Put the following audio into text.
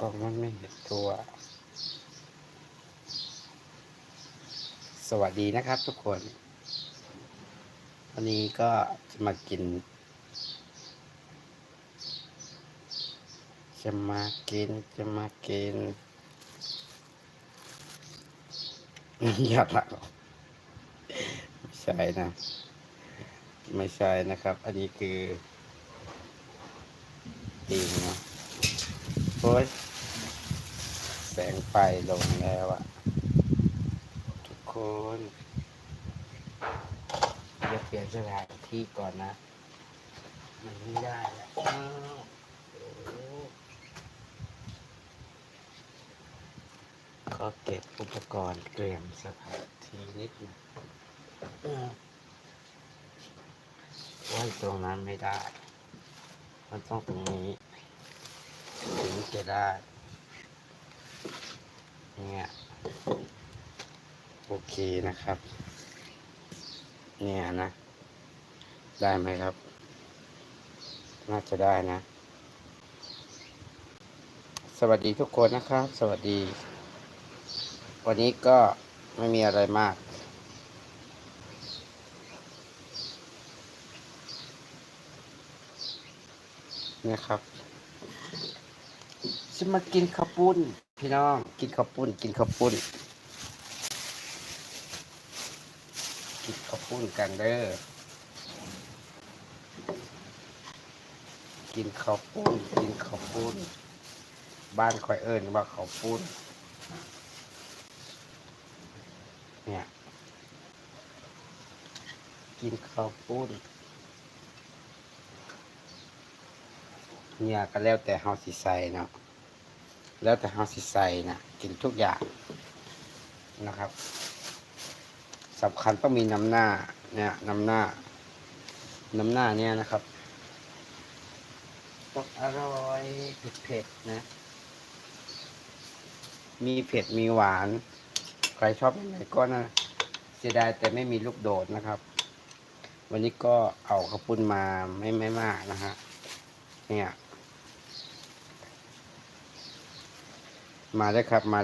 ล้องมันไม่เห็นตัว สวัสดีนะครับทุกคน วันนี้ก็จะมากิน จะมากิน จะมากินอย่าละไม่ใช่นะ ไม่ใช่นะครับ อันนี้คือปิงเนาะโอ้ย งไฟลงแล้วอะทุกคนจะเปลี่ยนสถานที่ก่อนนะ มันไม่ได้แล้วขอเก็บอุปกรณ์เตรียมสถานที่นิดนึงอ้าตรงนั้นไม่ได้ มันต้องตรงนี้ถึงจะได้ เนี่ยโอเคนะครับ เนี่ยนะ ได้ไหมครับ น่าจะได้นะ สวัสดีทุกคนนะครับ สวัสดี วันนี้ก็ไม่มีอะไรมากเนี่ยครับจะมากินข้าวปุ้น พี่น้องกินข้าวปุ้น กินข้าวปุ้น กินข้าวปุ้นกันเด้อกินข้าวปุ้น กินข้าวปุ้น บ้านคอยเอิญว่าข้าวปุ้น เนี่ย กินข้าวปุ้น เนี่ยก็แล้วแต่เฮาสิใส่เนาะ แล้วแต่เฮาสิใส่นะกินทุกอย่างนะครับสำคัญต้องมีน้ำหน้าเนี่ยน้ำหน้า น้ำหน้าเนี่ยนะครับต้องอร่อยเผ็ดๆนะ มีเผ็ดมีหวาน ใครชอบยังไงก็นะเสียดายแต่ไม่มีลูกโดดนะครับ วันนี้ก็เอาข้าวปุ้นมาไม่ไม่มากนะฮะเนี่ย มาได้ครับมา